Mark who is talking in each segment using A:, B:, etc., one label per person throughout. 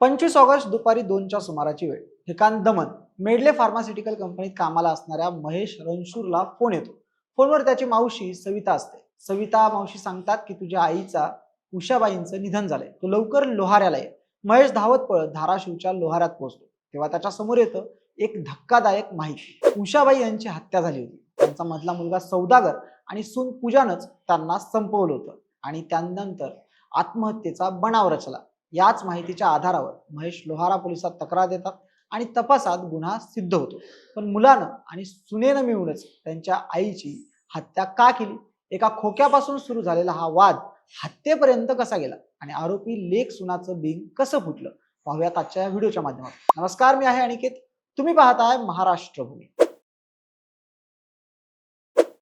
A: पंचवीस ऑगस्ट दुपारी दोनच्या सुमाराची वेळ. ठिकाण दमन. मेडले फार्मास्युटिकल कंपनीत कामाला असणाऱ्या महेश रणशूरला फोन येतो. फोनवर त्याची मावशी सविता असते. सविता मावशी सांगतात की तुझ्या आईचा उषाबाईंचं निधन झालंय. तो लवकर लोहाऱ्याला ये महेश धावत पळत धाराशिवच्या लोहाऱ्यात पोहोचतो. तेव्हा त्याच्यासमोर येतं एक धक्कादायक माहिती. उषाबाई यांची हत्या झाली होती. त्यांचा मधला मुलगा सौदागर आणि सून पूजानच त्यांना संपवलं होतं. आणि त्यानंतर आत्महत्येचा बनाव रचला. याच माहितीच्या आधारावर महेश लोहारा पोलिसात तक्रार देतात आणि तपासात गुन्हा सिद्ध होतो. पण मुलानं आणि सुनेनं मिळूनच त्यांच्या आईची हत्या का केली? एका खोक्यापासून सुरू झालेला हा वाद हत्येपर्यंत कसा गेला? आणि आरोपी लेख सुनाचं बिंग कसं फुटलं? पाहूयात आजच्या व्हिडिओच्या माध्यमातून. नमस्कार मी आहे अनिकेत. तुम्ही पाहताय महाराष्ट्र भूमी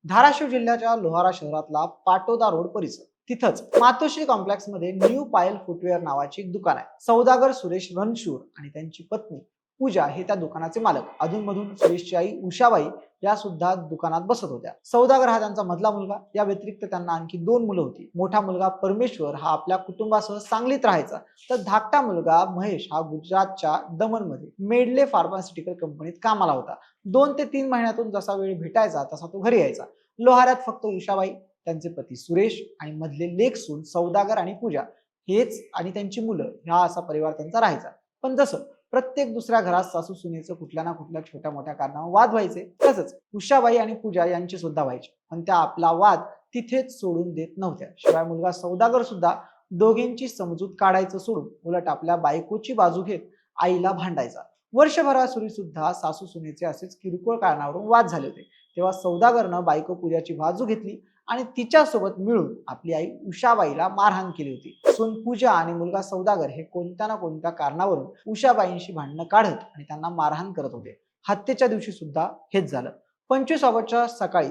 A: धाराशिव जिल्ह्याच्या लोहारा शहरातला पाटोदा रोड परिसर. तिथंच मातोश्री कॉम्प्लेक्समध्ये न्यू पायल फुटवेअर नावाची एक दुकान आहे. सौदागर सुरेश रणशूर आणि त्यांची पत्नी पूजा हे त्या दुकानाचे मालक. अधूनमधून सुरेशची आई उषाबाई या सुद्धा दुकानात बसत होत्या. सौदागर हा त्यांचा मधला मुलगा. या व्यतिरिक्त त्यांना आणखी दोन मुलं होती. मोठा मुलगा परमेश्वर हा आपल्या कुटुंबासह सांगलीत राहायचा. तर धाकटा मुलगा महेश हा गुजरातच्या दमनमध्ये मेडले फार्मास्युटिकल कंपनीत कामाला होता. दोन ते तीन महिन्यातून जसा वेळ भेटायचा तसा तो घरी यायचा. लोहाऱ्यात फक्त उषाबाई त्यांचे पती सुरेश आणि मधले लेख सून सौदागर आणि पूजा हेच आणि त्यांची मुलं ह्या असा परिवार त्यांचा राहायचा. पण जसं प्रत्येक दुसऱ्या घरात सासू सुनेचं कुठल्या ना कुठल्या छोट्या मोठ्या कारणावर वाद व्हायचे तसंच उषाबाई आणि पूजा यांचे सुद्धा व्हायचे. पण त्या आपला वाद तिथेच सोडून देत नव्हत्या. शिवाय मुलगा सौदागर सुद्धा दोघींची समजूत काढायचं सोडून उलट आपल्या बायकोची बाजू घेत आईला भांडायचा. वर्षभरासुरी सुद्धा सासू सुनेचे असेच किरकोळ कारणावरून वाद झाले होते. तेव्हा सौदागरनं बायको पूजाची बाजू घेतली आणि तिच्यासोबत मिळून आपली आई उषाबाईला मारहाण केली होती. सून पूजा आणि मुलगा सौदागर हे कोणत्या ना कोणत्या कारणावरून उषाबाईंशी भांडणं काढत आणि त्यांना मारहाण करत होते. हत्येच्या दिवशी सुद्धा हेच झालं. पंचवीस ऑगस्टच्या सकाळी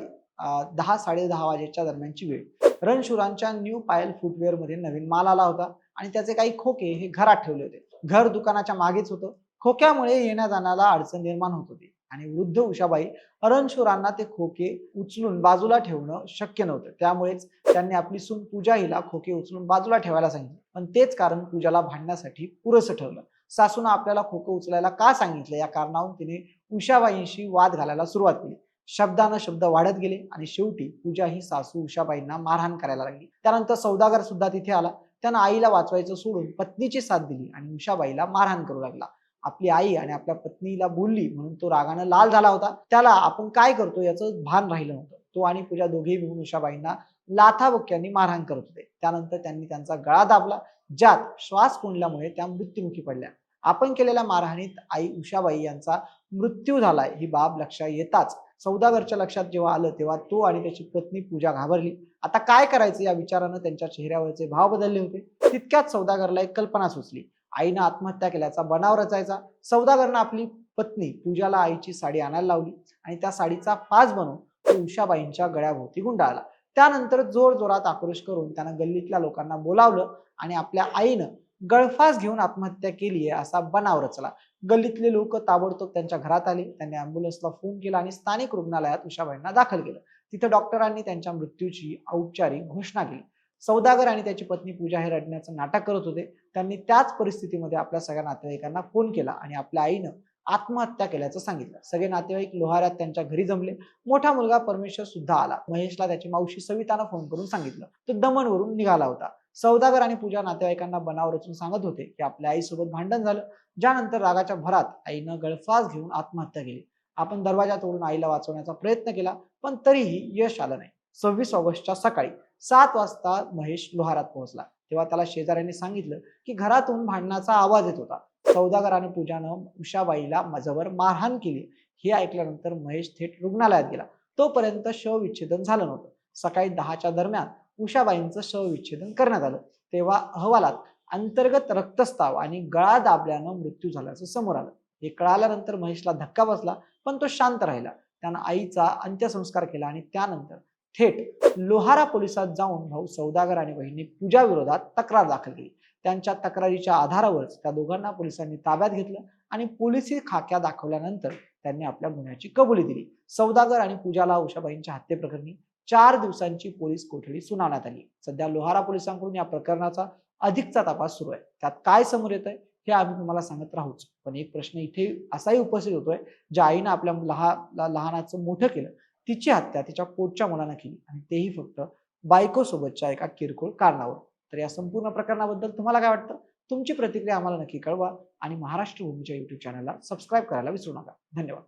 A: दहा साडे दहा वाजेच्या दरम्यानची वेळ. रणशुरांच्या न्यू पायल फुटवेअरमध्ये नवीन माल आला होता आणि त्याचे काही खोके हे घरात ठेवले होते. घर दुकानाच्या मागेच होतं. खोक्यामुळे येण्या जाण्याला अडचण निर्माण होत होती. आणि वृद्ध उषाबाई अरणशुरांना ते खोके उचलून बाजूला ठेवणं शक्य नव्हतं. त्यामुळेच त्यांनी आपली सून पूजा हिला खोके उचलून बाजूला ठेवायला सांगितलं. पण तेच कारण पूजाला भांडण्यासाठी पुरेसं ठरलं. सासूनं आपल्याला खोकं उचलायला का सांगितलं? या कारणावरून तिने उषाबाईंशी वाद घालायला सुरुवात केली. शब्दानं शब्द वाढत गेले आणि शेवटी पूजा ही सासू उषाबाईंना मारहाण करायला लागली. त्यानंतर सौदागर सुद्धा तिथे आला. त्यानं आईला वाचवायचं सोडून पत्नीची साथ दिली आणि उषाबाईला मारहाण करू लागला. आपली आई आणि आपल्या पत्नीला बोलली म्हणून तो रागानं लाल झाला होता. त्याला आपण काय करतो याचं भान राहिलं नव्हतं तो आणि पूजा दोघेही मिळून उषाबाईंना लाथाबुक्क्यांनी मारहाण करत होते. त्यानंतर त्यांनी त्यांचा गळा दाबला. ज्यात श्वास कोंडल्यामुळे त्या मृत्युमुखी पडल्या. आपण केलेल्या मारहाणीत आई उषाबाई यांचा मृत्यू झालाय ही बाब लक्षात येताच. सौदागरच्या लक्षात जेव्हा आलं तेव्हा तो आणि त्याची पत्नी पूजा घाबरली. आता काय करायचं या विचारानं त्यांच्या चेहऱ्यावरचे भाव बदलले होते. तितक्यात सौदागरला एक कल्पना सुचली. आईनं आत्महत्या केल्याचा बनाव रचायचा सौदागरनं आपली पत्नी पूजाला आईची साडी आणायला लावली आणि त्या साडीचा पाच बनवून तो उषाबाईंच्या गळ्याभोवती गुंडाळला. त्यानंतर जोर जोरात आक्रोश करून त्यानं गल्लीतल्या लोकांना बोलावलं आणि आपल्या आईनं गळफास घेऊन आत्महत्या केली आहे असा बनाव रचला. गल्लीतले लोक ताबडतोब त्यांच्या घरात आले. त्यांनी अँब्युलन्सला फोन केला आणि स्थानिक रुग्णालयात उषाबाईंना दाखल केलं. तिथे डॉक्टरांनी त्यांच्या मृत्यूची औपचारिक घोषणा केली. सौदागर आणि त्याची पत्नी पूजा हे रडण्याचं नाटक करत होते. त्यांनी त्याच परिस्थितीमध्ये आपल्या सगळ्या नातेवाईकांना फोन केला आणि आपल्या आईनं आत्महत्या केल्याचं सांगितलं. सगळे नातेवाईक लोहाऱ्यात त्यांच्या घरी जमले. मोठा मुलगा परमेश्वर सुद्धा आला. महेशला त्याची मावशी सवितानं फोन करून सांगितलं. तो दमनवरून निघाला होता. सौदागर आणि पूजा नातेवाईकांना बनाव रचून सांगत होते की आपल्या आईसोबत भांडण झालं. ज्यानंतर रागाच्या भरात आईनं गळफास घेऊन आत्महत्या केली. आपण दरवाजा तोडून आईला वाचवण्याचा प्रयत्न केला पण तरीही यश आलं नाही. सव्वीस ऑगस्टच्या सकाळी सात वाजता महेश लोहारात पोहोचला. तेव्हा त्याला शेजाऱ्यांनी सांगितलं की घरातून भांडणाचा आवाज येत होता. सौदागर आणि पूजानं उषाबाईला मजवर मारहाण केली. हे ऐकल्यानंतर महेश थेट रुग्णालयात गेला. तोपर्यंत शवविच्छेदन झालं नव्हतं. सकाळी दहाच्या दरम्यान उषाबाईंचं शवविच्छेदन करण्यात आलं. तेव्हा अहवालात अंतर्गत रक्तस्ताव आणि गळा दाबल्यानं मृत्यू झाल्याचं समोर आलं. हे कळाल्यानंतर महेशला धक्का बसला पण तो शांत राहिला. त्यानं आईचा अंत्यसंस्कार केला आणि त्यानंतर थेट लोहारा पोलिसात जाऊन भाऊ सौदागर आणि बहिणी पूजा विरोधात तक्रार दाखल केली. त्यांच्या तक्रारीच्या आधारावरच त्या दोघांना पोलिसांनी ताब्यात घेतलं आणि पोलिसी खाक्या दाखवल्यानंतर त्यांनी आपल्या गुन्ह्याची कबुली दिली. सौदागर आणि पूजाला उषाबाईंच्या हत्येप्रकरणी चार दिवसांची पोलीस कोठडी सुनावण्यात आली. सध्या लोहारा पोलिसांकडून या प्रकरणाचा अधिकचा तपास सुरू आहे. त्यात काय समोर येत आहे हे आम्ही तुम्हाला सांगत राहूच. पण एक प्रश्न इथे असाही उपस्थित होतोय. ज्या आईनं आपल्या लहा लहानाचं मोठं केलं तिची हत्या तिच्या पोटच्या मुलानं केली? आणि तेही फक्त बायकोसोबतच्या एका किरकोळ कारणावर. तर या संपूर्ण प्रकरणाबद्दल तुम्हाला काय वाटतं? तुमची प्रतिक्रिया आम्हाला नक्की कळवा आणि महाराष्ट्र भूमीच्या युट्यूब चॅनलला सबस्क्राईब करायला विसरू नका. धन्यवाद.